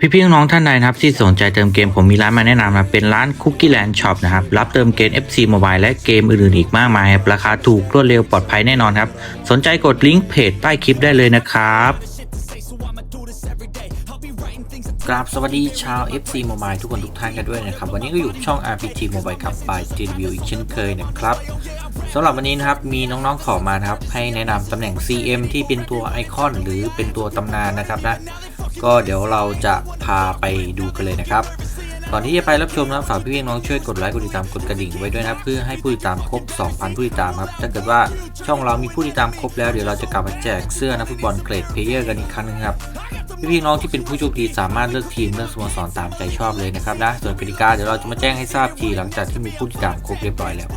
พี่ๆน้องท่านใดนะครับที่สนใจเติมเกมผมมีร้านมาแนะนำนะเป็นร้าน Cookie Land Shop นะครับรับเติมเกม FC Mobile และเกมอื่นๆอีกมากมายครับราคาถูกรวดเร็วปลอดภัยแน่นอนครับ สนใจกดลิงก์เพจใต้คลิปได้เลยนะครับกราบสวัสดีชาว FC Mobile ทุกคนทุกท่านกันด้วยนะครับ วันนี้ก็อยู่ช่อง RPG Mobile ครับ by j v i e w อีกเช่นเคยนะครับสำหรับวันนี้นะครับมีน้องๆขอมานะครับ ให้แนะนำตำแหน่ง CM ที่เป็นตัวไอคอนหรือเป็นตัวตำนานนะครับนะ ก็เดี๋ยวเราจะพาไปดูกันเลยนะครับ ก่อนที่จะไปรับชมนะฝากพี่น้องช่วยกดไลค์กดติดตามกดกระดิ่งไว้ด้วยนะเพื่อให้ผู้ติดตามครบ 2,000 ผู้ติดตามครับถ้าเกิดว่าช่องเรามีผู้ติดตามครบแล้วเดี๋ยวเราจะกลับมาแจกเสื้อนักฟุตบอลเกรดเพลเยอร์กันอีกครั้งหนึงครับพี่ๆน้องที่เป็นผู้โชคดีสามารถเลือกทีมเลือกสโมสรตามใจชอบเลยนะครับนะส่วนกติกาเดี๋ยวเราจะมาแจ้งให้ทราบทีหลังจากที่มีผู้ติดตามครบเรียบร้อยแล้ว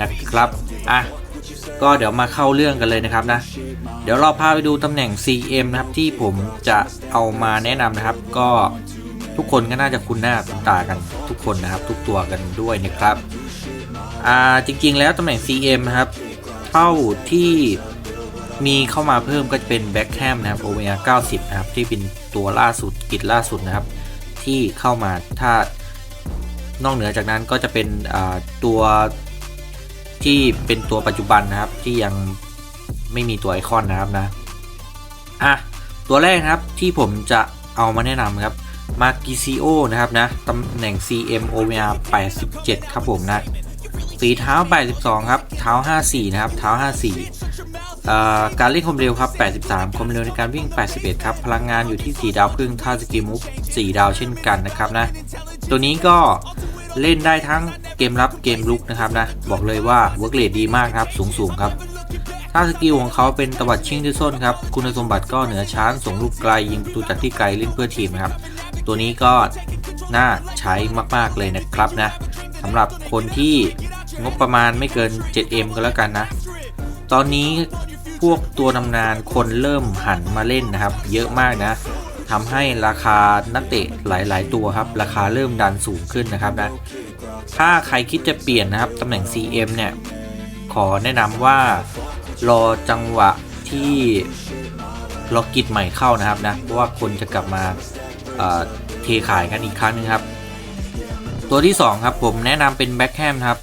นะครับอะ ก็เดี๋ยวมาเข้าเรื่องกันเลยนะครับนะ เดี๋ยวเราพาไปดูตำแหน่ง CM นะครับที่ผมจะเอามาแนะนำนะครับ ก็ทุกคนก็น่าจะคุ้นหน้าคุ้นตากันทุกคนนะครับ ทุกตัวกันด้วยนะครับอ่าจริงๆแล้วตำแหน่ง CM นะครับเท่าที่มีเข้ามาเพิ่มก็จะเป็นแบ็คแฮมนะครับ OVR 90นะครับ ที่เป็นตัวล่าสุดกิจล่าสุดนะครับ ที่เข้ามาถ้านอกเหนือจากนั้นก็จะเป็นตัว ที่เป็นตัวปัจจุบันนะครับที่ยังไม่มีตัวไอคอนนะครับนะอะตัวแรกนะครับที่ผมจะเอามาแนะนำครับมากิซิโอนะครับนะตำแหน่ง CM OVR 87 ครับผมนะฝีเท้า 82 ครับ เท้า 54 นะครับ เท้า 54อ่การเล่นความเร็วครับ 83 ความเร็วในการวิ่ง 81 ครับ พลังงานอยู่ที่ 4 ดาวครึ่งท่าสกิมุก4ดาวเช่นกันนะครับนะ ตัวนี้ก็ เล่นได้ทั้งเกมรับเกมลุกนะครับนะ บอกเลยว่าเวิร์กเรทดีมากครับ สูงสูงครับ ถ้าสกิลของเขาเป็นตวัดชิงที่ส้นครับ คุณสมบัติก็เหนือชั้นส่งลูกไกล ยิงประตูจากที่ไกลเล่นเพื่อทีมครับ ตัวนี้ก็น่าใช้มาก ๆ เลยนะครับนะสำหรับคนที่งบประมาณไม่เกิน 7M ก็แล้วกันนะ ตอนนี้พวกตัวนำนานคนเริ่มหันมาเล่นนะครับ เยอะมากนะ ทำให้ราคานักเตะหลาย ๆ ตัวครับ ราคาเริ่มดันสูงขึ้นนะครับนะถ้าใครคิดจะเปลี่ยนนะครับตำแหน่ง CM เนี่ยขอแนะนำว่ารอจังหวะที่ล็อกกิจใหม่เข้านะครับนะเพราะว่าคนจะกลับมาเทขายกันอีกครั้งหนึงครับ ตัวที่ 2 ครับผมแนะนำเป็นแบ็คแฮมครับ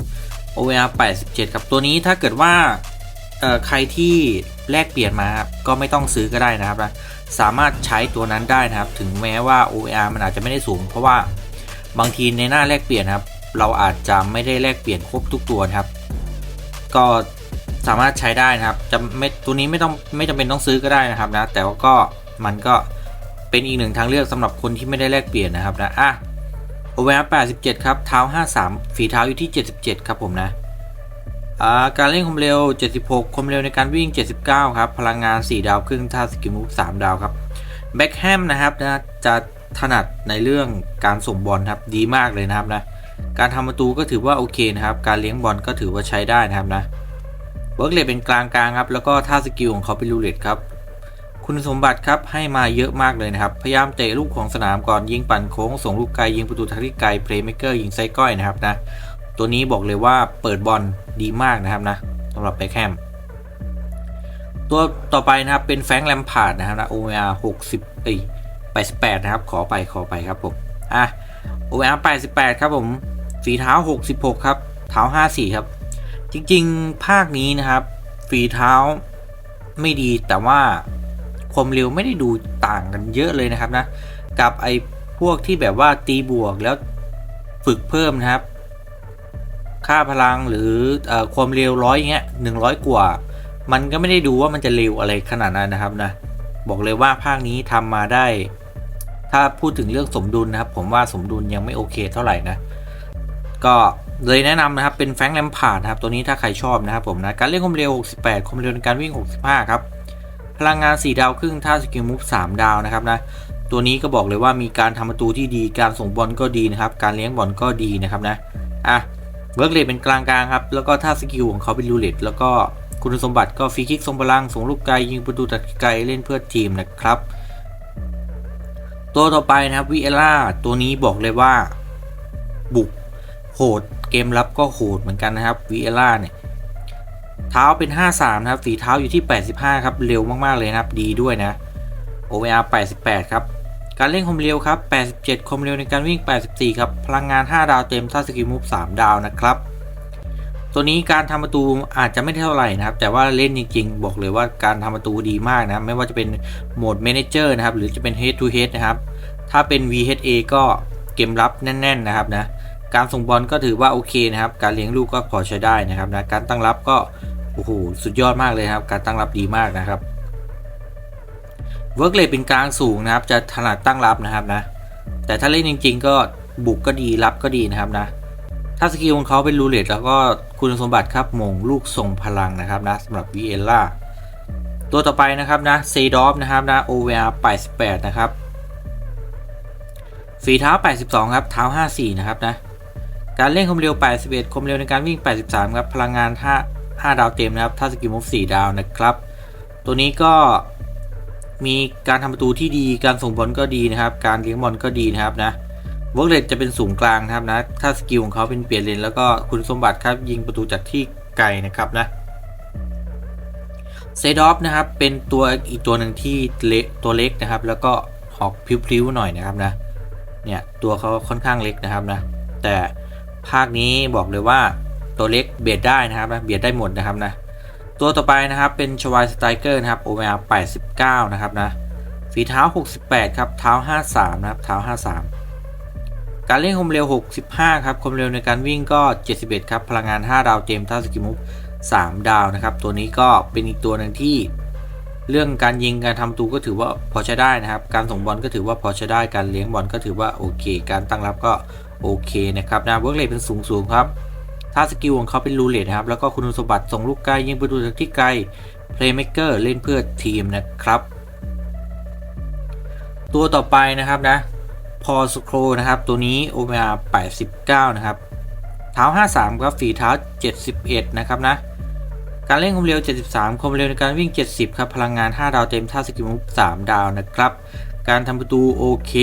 OVR 87 ครับตัวนี้ถ้าเกิดว่า ใครที่แลกเปลี่ยนมาก็ไม่ต้องซื้อก็ได้นะครับนะสามารถใช้ตัวนั้นได้นะครับ ถึงแม้ว่า OVR มันอาจจะไม่ได้สูง เพราะว่าบางทีในหน้าแลกเปลี่ยนครับ เราอาจจะไม่ได้แลกเปลี่ยนครบทุกตัวนะครับ ก็สามารถใช้ได้นะครับจะไม่ตัวนี้ไม่ต้องไม่จำเป็นต้องซื้อก็ได้นะครับนะ แต่ว่าก็มันก็เป็นอีกหนึ่งทางเลือกสำหรับคนที่ไม่ได้แลกเปลี่ยนนะครับนะอะโอเวอร์87 ครับเท้า 53 ฝีเท้าอยู่ที่ 77 ครับผมนะ การเล่นความเร็ว 76 ความเร็วในการวิ่ง 79 ครับ พลังงาน 4 ดาวครึ่งท่าสกิลมูฟ3ดาวครับ แบ็คแฮมนะครับนะจะถนัดในเรื่องการส่งบอลครับ ดีมากเลยนะครับนะ การทำประตูก็ถือว่าโอเคนะครับ การเลี้ยงบอลก็ถือว่าใช้ได้นะครับนะ เวิร์กเลทเป็นกลางกลางครับ แล้วก็ท่าสกิลของเขาเป็นรูเลตครับ คุณสมบัติครับให้มาเยอะมากเลยนะครับ พยายามเตะลูกของสนามก่อน ยิงปั่นโค้ง ส่งลูกไกล ยิงประตูทางที่ไกล เพลย์เมเกอร์ยิงไซก้อยนะครับนะ ตัวนี้บอกเลยว่าเปิดบอล ดีมากนะครับนะสำหรับแบ็คแฮมตัวต่อไปนะครับเป็นแฟงแลมพาร์ดนะครับนะ OVR 60เอ้ย88นะครับ ขอไปขอไปครับผมอะ OVR 88ครับผมฝีเท้า66ครับเท้า54ครับ จริงๆภาคนี้นะครับ ฝีเท้าไม่ดีแต่ว่าความเร็วไม่ได้ดูต่างกันเยอะเลยนะครับนะ กับไอ้พวกที่แบบว่าตีบวกแล้วฝึกเพิ่มนะครับ ค่าพลังหรืออความเร็วร้อยเงี้ยหนึ่งร้อยกว่า มันก็ไม่ได้ดูว่ามันจะเร็วอะไรขนาดนั้นนะครับนะบอกเลยว่าภาคนี้ทำมาได้ ถ้าพูดถึงเรื่องสมดุลนะครับ ผมว่าสมดุลยังไม่โอเคเท่าไหร่นะก็เลยแนะนำนะครับเป็นแฟงแลมพาร์ดนะครับตัวนี้ถ้าใครชอบนะครับผมนะการเล่นความเร็ว 68 ความเร็วในการวิ่ง 65 ครับ พลังงาน 4 ดาวครึ่งท่าสกิลมูฟ 3 ดาวนะครับนะตัวนี้ก็บอกเลยว่ามีการทำประตูที่ดีการส่งบอลก็ดีนะครับ การเลี้ยงบอลก็ดีนะครับนะอะ เวิร์กเลทเป็นกลางกลางๆครับ แล้วก็ท่าสกิลของเขาเป็นรูเลตแล้วก็คุณสมบัติก็ฟรีคิกทรงพลังส่งลูกไกลยิงประตูจากไกลเล่นเพื่อทีมนะครับ ตัวต่อไปนะครับวิเอล่าตัวนี้บอกเลยว่า บุกโหดเกมรับก็โหดเหมือนกันนะครับวีเอล่าเนี่ยเท้าเป็น 53 นะครับ ฝีเท้าอยู่ที่ 85 ครับ เร็วมาก ๆ เลยนะครับ ดีด้วยนะ OVR 88 ครับ การเล่นคมเร็วครับ 87 คมเร็วในการวิ่ง 84 ครับ พลังงาน 5 ดาวเต็มถ้าสกิลมูฟ3ดาวนะครับ ตัวนี้การทำประตูอาจจะไม่เท่าไหร่นะครับ แต่ว่าเล่นจริงๆ บอกเลยว่าการทำประตูดีมากนะไม่ว่าจะเป็นโหมด Manager นะครับ หรือจะเป็น Head to Head นะครับ ถ้าเป็น VHA ก็เกมรับแน่น ๆ นะครับนะ การส่งบอลก็ถือว่าโอเคนะครับ การเลี้ยงลูกก็พอใช้ได้นะครับนะ การตั้งรับก็โอ้โหสุดยอดมากเลยครับ การตั้งรับดีมากนะครับ เวิร์กเลเป็นกลางสูงนะครับ จะถนัดตั้งรับนะครับนะ แต่ถ้าเล่นจริง ๆ ก็บุกก็ดีรับก็ดีนะครับนะ ถ้าสกิลของเขาเป็นรูเลตแล้วก็คุณสมบัติครับมงลูกทรงพลังนะครับนะสำหรับวีเอล่าตัวต่อไปนะครับนะเซดอฟนะครับนะ OVR 88 นะครับฝีเท้า 82 ครับ เท้า 54 นะครับนะ การเล่นความเร็ว 81 ความเร็วในการวิ่ง 83 ครับ พลังงาน 5 5 ดาวเต็มนะครับ ถ้าสกิลมูฟ4ดาวนะครับ ตัวนี้ก็ มีการทำประตูที่ดีการส่งบอลก็ดีนะครับ การเลี้ยงบอลก็ดีนะครับนะเวิร์กเลตจะเป็นสูงกลางนะครับนะถ้าสกิลของเขาเป็นเปลี่ยนเลนแล้วก็คุณสมบัติครับยิงประตูจากที่ไกลนะครับนะเซดอฟนะครับเป็นตัวอีกตัวหนึ่งที่เล็กตัวเล็กนะครับ แล้วก็ออกพลิ้วๆหน่อยนะครับนะเนี่ยตัวเขาค่อนข้างเล็กนะครับนะแต่ภาคนี้บอกเลยว่าตัวเล็กเบียดได้นะครับนะเบียดได้หมดนะครับนะ ตัวต่อไปนะครับเป็นชวายสไตรเกอร์นะครับ OMR 89 นะครับนะฝีเท้า 68 ครับเท้า 53 นะครับเท้า 53 การเล่นความเร็ว 65 ครับความเร็วในการวิ่งก็ 71 ครับ พลังงาน 5 ดาวเต็มถ้าสกิมุฟ3ดาวนะครับ ตัวนี้ก็เป็นอีกตัวหนึ่งที่ เรื่องการยิงการทำประตูก็ถือว่าพอใช้ได้นะครับ การส่งบอลก็ถือว่าพอใช้ได้การเลี้ยงบอลก็ถือว่าโอเค การตั้งรับก็โอเคนะครับนะเวิร์กเลทเป็นสูงสูงๆครับ ถ้าสกิลของเขาเป็นรูเลตนะครับ แล้วก็คุณสมบัติส่งลูกไกลยิงประตูจากที่ไกล Playmaker เล่นเพื่อทีมนะครับ ตัวต่อไปนะครับนะพอสโครนะครับตัวนี้ OMR 89นะครับเท้า 53 ครับฝีเท้า 71 นะครับนะการเล่นความเร็ว 73 ความเร็วในการวิ่ง 70 ครับ พลังงาน 5 ดาวเต็มท่าสกิลมุฟ3ดาวนะครับ การทำประตูโอเค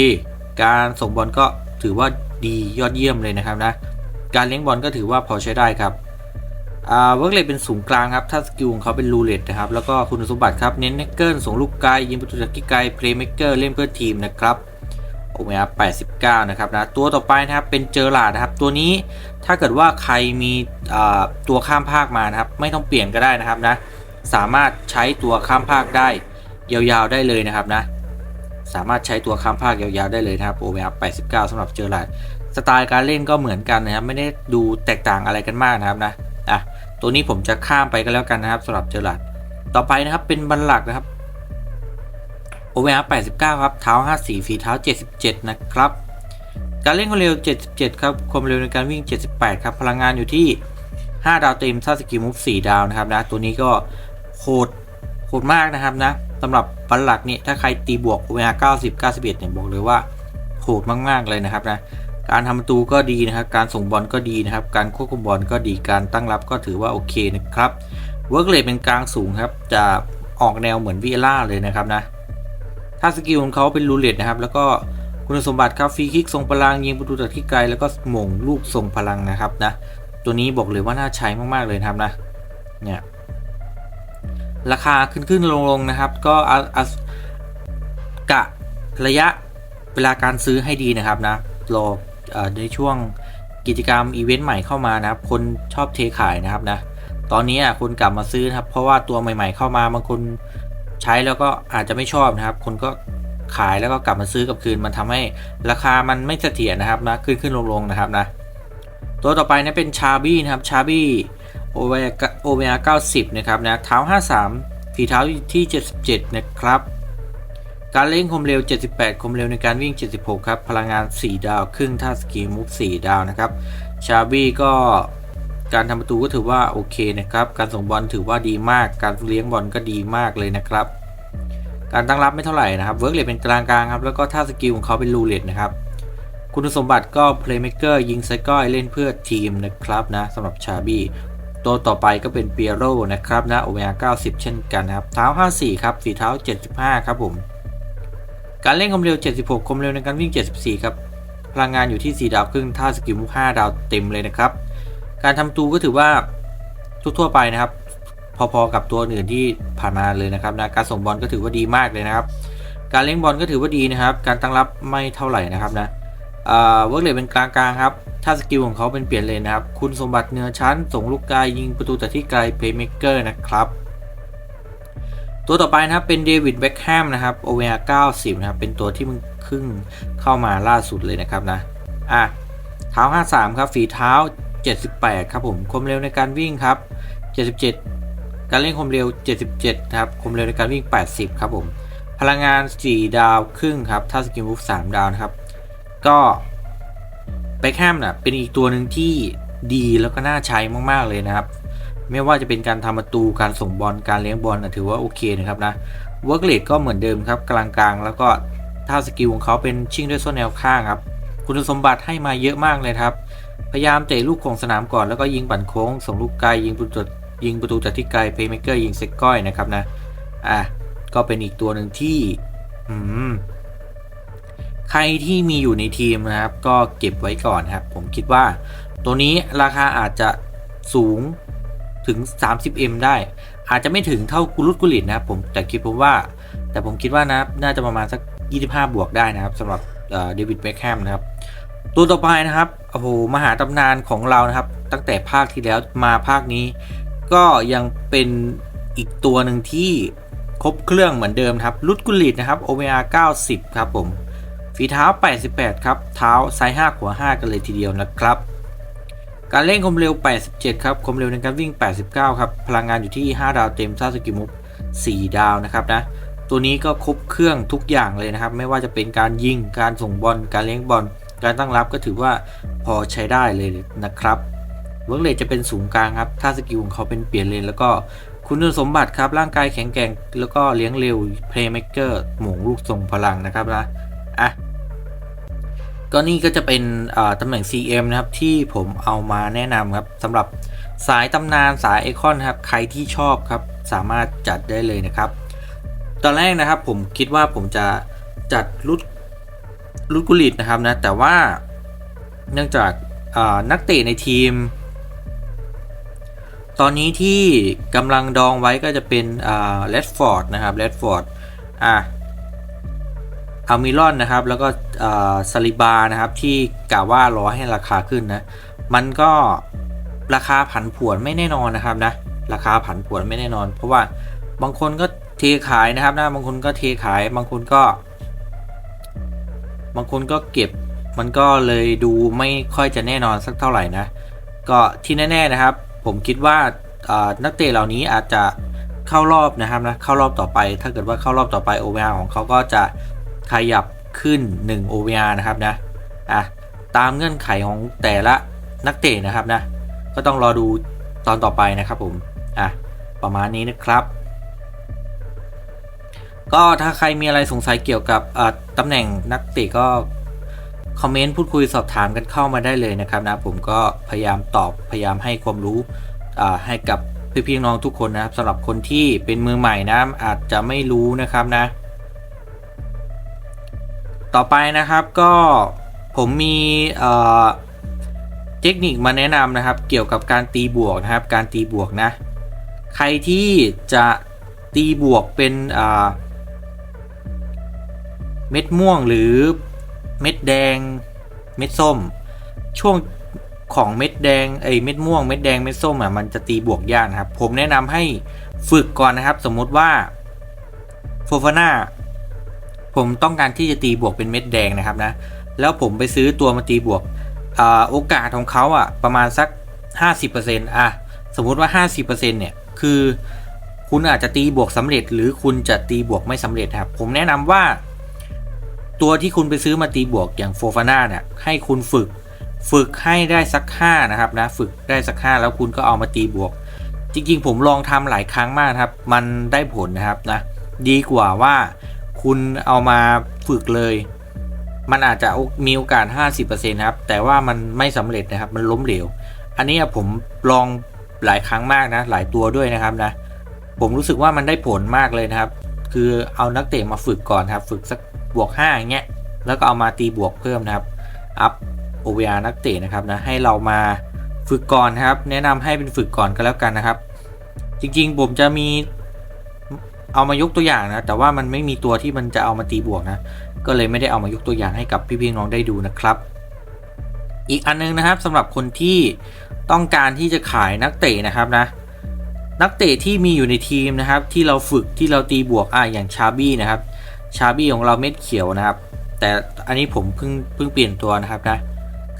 การส่งบอลก็ถือว่าดียอดเยี่ยมเลยนะครับนะ การเลี้ยงบอลก็ถือว่าพอใช้ได้ครับอ่าเวิร์กเลทเป็นสูงกลางครับถ้าสกิลของเขาเป็นรูเลตนะครับแล้วก็คุณสมบัติครับเน้นเนกเกิลส่งลูกไกลยิงประตูจากที่ไกลเพลย์เมกเกอร์เล่นเพื่อทีมนะครับโอเมอา89 นะครับนะตัวต่อไปนะครับเป็นเจอร์ลาดนะครับ ตัวนี้ถ้าเกิดว่าใครมีอ่าตัวข้ามภาคมานะครับ ไม่ต้องเปลี่ยนก็ได้นะครับนะสามารถใช้ตัวข้ามภาคได้ยาวๆได้เลยนะครับนะสามารถใช้ตัวข้ามภาคยาวๆได้เลยนะครับ OMR 89สำหรับเจอร์ลาด สไตล์การเล่นก็เหมือนกันนะครับไม่ได้ดูแตกต่างอะไรกันมากนะครับนะอะตัวนี้ผมจะข้ามไปก็แล้วกันนะครับสำหรับเจอร์ลาดต่อไปนะครับเป็นบัลลักนะครับ OMR 89 ครับ เท้า 54 ฝีเท้า 77 นะครับ การเล่นความเร็ว 77 ครับ ความเร็วในการวิ่ง 78 ครับ พลังงานอยู่ที่ 5 ดาวเต็มถ้าสกิลมูฟ4ดาวนะครับนะ ตัวนี้ก็โหดโหดมากนะครับนะสำหรับบัลลักนี่ถ้าใครตีบวก OMR 90 91เนี่ยบอกเลยว่าโหดมาก ๆ เลยนะครับนะ การทำประตูก็ดีนะครับ การส่งบอลก็ดีนะครับ การควบคุมบอลก็ดี การตั้งรับก็ถือว่าโอเคนะครับ เวิร์กเลทเป็นกลางสูงครับ จะออกแนวเหมือนวีเอล่าเลยนะครับนะ ถ้าสกิลของเขาเป็นรูเลตนะครับ แล้วก็คุณสมบัติครับฟรีคิกทรงพลังยิงประตูจากที่ไกลแล้วก็หม่งลูกทรงพลังนะครับนะ ตัวนี้บอกเลยว่าน่าใช้มากๆเลยครับนะ เนี่ย ราคาขึ้นขึ้นลงลงๆนะครับ ก็อะอะกะระยะเวลาการซื้อให้ดีนะครับนะ รอ ในช่วงกิจกรรมอีเวนต์ใหม่เข้ามานะครับ คนชอบเทขายนะครับนะ ตอนนี้คนกลับมาซื้อครับ เพราะว่าตัวใหม่ ๆ เข้ามาบางคนใช้แล้วก็อาจจะไม่ชอบนะครับ คนก็ขายแล้วก็กลับมาซื้อกับคืน มันทำให้ราคามันไม่เสถียรนะครับนะขึ้นขึ้นลงลงนะครับนะ ตัวต่อไปนะเป็นชาบี้นะครับชาบี้โอเวโอเวอา90นะครับนะเท้า53ฝีเท้าอยู่ที่77นะครับ การเล่นคมเร็ว 78 คมเร็วในการวิ่ง 76 ครับ พลังงาน 4 ดาว ครึ่งท่าสกีมุก4ดาวนะครับ ชาบี้ก็การทำประตูก็ถือว่าโอเคนะครับ การส่งบอลถือว่าดีมาก การเลี้ยงบอลก็ดีมากเลยนะครับ การตั้งรับไม่เท่าไหร่นะครับ เวิร์กเลทเป็นกลางๆครับ แล้วก็ท่าสกิลของเขาเป็นรูเลตนะครับ คุณสมบัติก็ Playmaker ยิงไซก้อยเล่นเพื่อทีมนะครับนะสำหรับชาบี้ตัวต่อไปก็เป็นเปียโรนะครับนะโอเมก้า90 เช่นกันนะครับ เท้า 54 ครับ ฝีเท้า 75 ครับผม การเล่นความเร็ว 76 ความเร็วในการวิ่ง 74 ครับ พลังงานอยู่ที่ 4 ดาวครึ่งท่าสกิลมุก5ดาวเต็มเลยนะครับ การทำประตูก็ถือว่าทั่วๆไปนะครับ พอๆกับตัวอื่นที่ผ่านมาเลยนะครับนะการส่งบอลก็ถือว่าดีมากเลยนะครับ การเลี้ยงบอลก็ถือว่าดีนะครับ การตั้งรับไม่เท่าไหร่นะครับนะอ่าเวิร์กเลทเป็นกลางๆครับ ถ้าสกิลของเขาเป็นเปลี่ยนเลนนะครับ คุณสมบัติเหนือชั้น ส่งลูกไกลยิงประตูแต่ที่ไกลเพย์เม k เกอร์นะครับ ตัวต่อไปนะครับเป็นเดวิดเบคแฮมนะครับ OVR 90นะครับเป็นตัวที่มึงครึ่งเข้ามาล่าสุดเลยนะครับนะอะเท้า 53 ครับ ฝีเท้า 78 ครับผมความเร็วในการวิ่งครับ 77 การเล่นความเร็ว 77 ครับความเร็วในการวิ่ง 80 ครับผม พลังงาน 4 ดาวครึ่งครับ ถ้าสกิลมูฟ3ดาวนะครับ ก็เบคแฮมน่ะเป็นอีกตัวหนึ่งที่ดีแล้วก็น่าใช้มาก ๆ เลยนะครับ ไม่ว่าจะเป็นการทำประตูการส่งบอลการเลี้ยงบอลนะถือว่าโอเคนะครับนะเวิร์กเลดก็เหมือนเดิมครับกลางๆ แล้วก็ถ้าสกิลของเขาเป็นชิ่งด้วยส้นแนวข้างครับคุณสมบัติให้มาเยอะมากเลยครับ พยายามเตะลูกของสนามก่อนแล้วก็ยิงปั่นโค้ง ส่งลูกไกลยิงประตูยิงประตูจากที่ไกลเพย์เมเกอร์ยิงเซกก้อยนะครับนะอะก็เป็นอีกตัวหนึ่งที่อืมใครที่มีอยู่ในทีมนะครับ ก็เก็บไว้ก่อนครับ ผมคิดว่า ตัวนี้ราคาอาจจะสูง ถึง 30M ได้ อาจจะไม่ถึงเท่ากุลุตกุลิตนะครับผมแต่คิดผมว่า แต่ผมคิดว่านะน่าจะประมาณสัก 25 บวกได้นะครับสำหรับเดวิดเบคแฮมนะครับ ตัวต่อไปนะครับโอ้โหมหาตำนานของเรานะครับ ตั้งแต่ภาคที่แล้วมาภาคนี้ ก็ยังเป็นอีกตัวหนึ่งที่ครบเครื่องเหมือนเดิมครับลุดกุลิตนะครับ OVR 90 ครับผมฝีเท้า 88 ครับ เท้าไซ้าย5ขวา5 กันเลยทีเดียวนะครับ การเล่นความเร็ว 87 ครับความเร็วในการวิ่ง 89 ครับ พลังงานอยู่ที่ 5 ดาวเต็มซ่าสกิมุก4ดาวนะครับนะ ตัวนี้ก็ครบเครื่องทุกอย่างเลยนะครับ ไม่ว่าจะเป็นการยิง การส่งบอล การเลี้ยงบอล การตั้งรับก็ถือว่าพอใช้ได้เลยนะครับเวิร์กเลทจะเป็นศูนย์กลางครับ ถ้าสกิลของเขาเป็นเปลี่ยนเลนแล้วก็คุณสมบัติครับ ร่างกายแข็งแกร่ง แล้วก็เลี้ยงเร็วเพลย์เม k เกอร์หม่งลูกส่งพลังนะครับนะ อะ ก็นี่ก็จะเป็นตำแหน่ง CM นะครับที่ผมเอามาแนะนำครับสำหรับสายตำนานสายไอคอนครับใครที่ชอบครับสามารถจัดได้เลยนะครับ ตอนแรกนะครับผมคิดว่าผมจะจัดรุดรุดกุลิตนะครับนะแต่ว่าเนื่องจากนักเตะในทีม ตอนนี้ที่กำลังดองไว้ก็จะเป็นเลดฟอร์ดนะครับเลดฟอร์ดอะ อัลมิลอนนะครับ แล้วก็ซาลิบานะครับ ที่กล่าวว่ารอให้ราคาขึ้นนะ มันก็ราคาผันผวนไม่แน่นอนนะครับนะ ราคาผันผวนไม่แน่นอน เพราะว่าบางคนก็เทขายนะครับนะบางคนก็เทขาย บางคนก็ บางคนก็เก็บ มันก็เลยดูไม่ค่อยจะแน่นอนสักเท่าไหร่นะ ก็ที่แน่ ๆนะครับ ผมคิดว่านักเตะเหล่านี้อาจจะเข้ารอบนะครับนะเข้ารอบต่อไป ถ้าเกิดว่าเข้ารอบต่อไป OVR ของเขาก็จะ ขยับขึ้น 1 OVR นะครับนะอะตามเงื่อนไขของแต่ละนักเตะนะครับนะก็ต้องรอดูตอนต่อไปนะครับผมอะประมาณนี้นะครับ ก็ถ้าใครมีอะไรสงสัยเกี่ยวกับตำแหน่งนักเตะก็คอมเมนต์พูดคุยสอบถามกันเข้ามาได้เลยนะครับนะผมก็พยายามตอบพยายามให้ความรู้ให้กับพี่ๆน้องทุกคนนะครับสำหรับคนที่เป็นมือใหม่นะอาจจะไม่รู้นะครับนะ ต่อไปนะครับก็ผมมีเทคนิคมาแนะนำนะครับ เกี่ยวกับการตีบวกนะครับ การตีบวกนะ ใครที่จะตีบวกเป็นเม็ดม่วงหรือเม็ดแดงเม็ดส้ม ช่วงของเม็ดแดงไอ้เม็ดม่วงเม็ดแดงเม็ดส้มอะมันจะตีบวกยากนะครับ ผมแนะนำให้ฝึกก่อนนะครับ สมมติว่าโฟฟาน่า ผมต้องการที่จะตีบวกเป็นเม็ดแดงนะครับนะ แล้วผมไปซื้อตัวมาตีบวกอโอกาสของเขาอะประมาณสัก 50%อะสมมุติว่า 50%เนี่ยคือคุณอาจจะตีบวกสำเร็จ หรือคุณจะตีบวกไม่สำเร็จครับ ผมแนะนำว่า ตัวที่คุณไปซื้อมาตีบวกอย่างโฟฟาน่าเนี่ยให้คุณฝึกฝึกให้ได้สัก5นะครับนะฝึกได้สัก5แล้วคุณก็เอามาตีบวก จริงๆ ผมลองทำหลายครั้งมากครับ มันได้ผลนะครับนะดีกว่าว่า คุณเอามาฝึกเลย มันอาจจะมีโอกาส 50%ครับ แต่ว่ามันไม่สำเร็จนะครับ มันล้มเหลว อันนี้ผมลองหลายครั้งมากนะ หลายตัวด้วยนะครับนะ ผมรู้สึกว่ามันได้ผลมากเลยนะครับ คือเอานักเตะมาฝึกก่อนครับ ฝึกสักบวก5อย่างเงี้ย แล้วก็เอามาตีบวกเพิ่มนะครับ อัพ OVR นักเตะนะครับนะ ให้เรามาฝึกก่อนครับ แนะนำให้เป็นฝึกก่อนก็แล้วกันนะครับ จริงๆ ผมจะมี เอามายกตัวอย่างนะ แต่ว่ามันไม่มีตัวที่มันจะเอามาตีบวกนะ ก็เลยไม่ได้เอามายกตัวอย่างให้กับพี่ๆน้องได้ดูนะครับ อีกอันนึงนะครับสำหรับคนที่ต้องการที่จะขายนักเตะนะครับนะ นักเตะที่มีอยู่ในทีมนะครับ ที่เราฝึกที่เราตีบวกอะอย่างชาบี้นะครับ ชาบี้ของเราเม็ดเขียวนะครับ แต่อันนี้ผมเพิ่งเพิ่งเปลี่ยนตัวนะครับนะ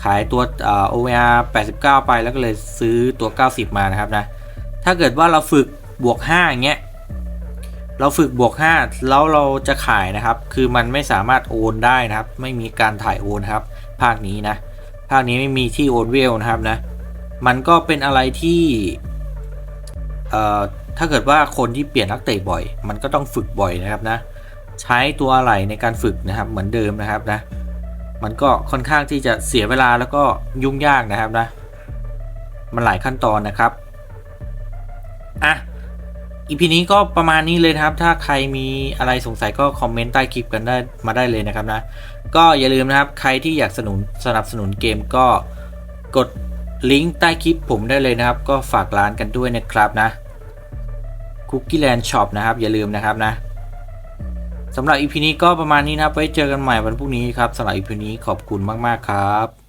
ขายตัวเอ่อ OVR 89 ไปแล้วก็เลยซื้อตัว 90 มานะครับนะ ถ้าเกิดว่าเราฝึกบวก 5 อย่างเงี้ย เราฝึกบวก 5 แล้วเราจะขายนะครับ คือมันไม่สามารถโอนได้นะครับ ไม่มีการถ่ายโอนครับ ภาคนี้นะ ภาคนี้ไม่มีที่โอนเวลนะครับนะ มันก็เป็นอะไรที่ เอ่อ ถ้าเกิดว่าคนที่เปลี่ยนนักเตะบ่อย มันก็ต้องฝึกบ่อยนะครับนะ ใช้ตัวอะไรในการฝึกนะครับ เหมือนเดิมนะครับนะ มันก็ค่อนข้างที่จะเสียเวลาแล้วก็ยุ่งยากนะครับนะ มันหลายขั้นตอนนะครับ อะ อีพีนี้ก็ประมาณนี้เลยครับ ถ้าใครมีอะไรสงสัยก็คอมเมนต์ใต้คลิปกันได้มาได้เลยนะครับนะ ก็อย่าลืมนะครับ ใครที่อยากสนุนสนับสนุนเกมก็กดลิงก์ใต้คลิปผมได้เลยนะครับ ก็ฝากร้านกันด้วยนะครับนะ Cookie Land Shop นะครับ อย่าลืมนะครับนะสำหรับอีพีนี้ก็ประมาณนี้นะครับ ไว้เจอกันใหม่วันพรุ่งนี้ครับสำหรับอีพีนี้ขอบคุณมาก ๆ ครับ